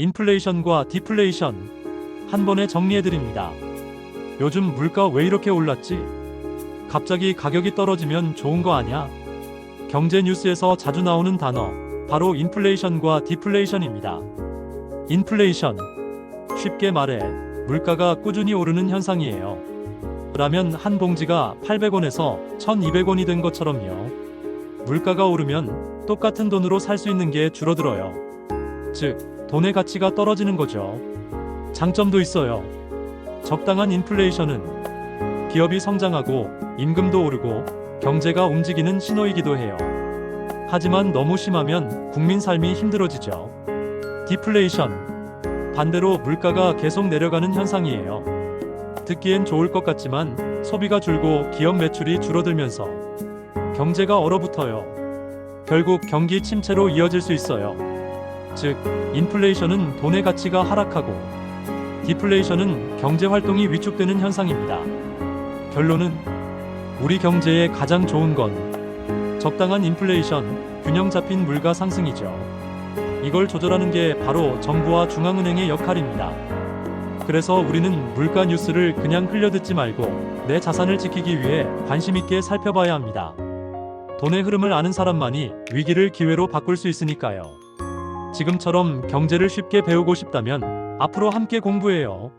인플레이션과 디플레이션 한 번에 정리해드립니다. 요즘 물가 왜 이렇게 올랐지? 갑자기 가격이 떨어지면 좋은 거 아냐? 경제 뉴스에서 자주 나오는 단어 바로 인플레이션과 디플레이션입니다. 인플레이션 쉽게 말해 물가가 꾸준히 오르는 현상이에요. 라면 한 봉지가 800원에서 1200원이 된 것처럼요. 물가가 오르면 똑같은 돈으로 살 수 있는 게 줄어들어요. 즉, 돈의 가치가 떨어지는 거죠. 장점도 있어요. 적당한 인플레이션은 기업이 성장하고 임금도 오르고 경제가 움직이는 신호이기도 해요. 하지만 너무 심하면 국민 삶이 힘들어지죠. 디플레이션. 반대로 물가가 계속 내려가는 현상이에요. 듣기엔 좋을 것 같지만 소비가 줄고 기업 매출이 줄어들면서 경제가 얼어붙어요. 결국 경기 침체로 이어질 수 있어요. 즉, 인플레이션은 돈의 가치가 하락하고 디플레이션은 경제 활동이 위축되는 현상입니다. 결론은 우리 경제에 가장 좋은 건 적당한 인플레이션, 균형 잡힌 물가 상승이죠. 이걸 조절하는 게 바로 정부와 중앙은행의 역할입니다. 그래서 우리는 물가 뉴스를 그냥 흘려듣지 말고 내 자산을 지키기 위해 관심 있게 살펴봐야 합니다. 돈의 흐름을 아는 사람만이 위기를 기회로 바꿀 수 있으니까요. 지금처럼 경제를 쉽게 배우고 싶다면 앞으로 함께 공부해요.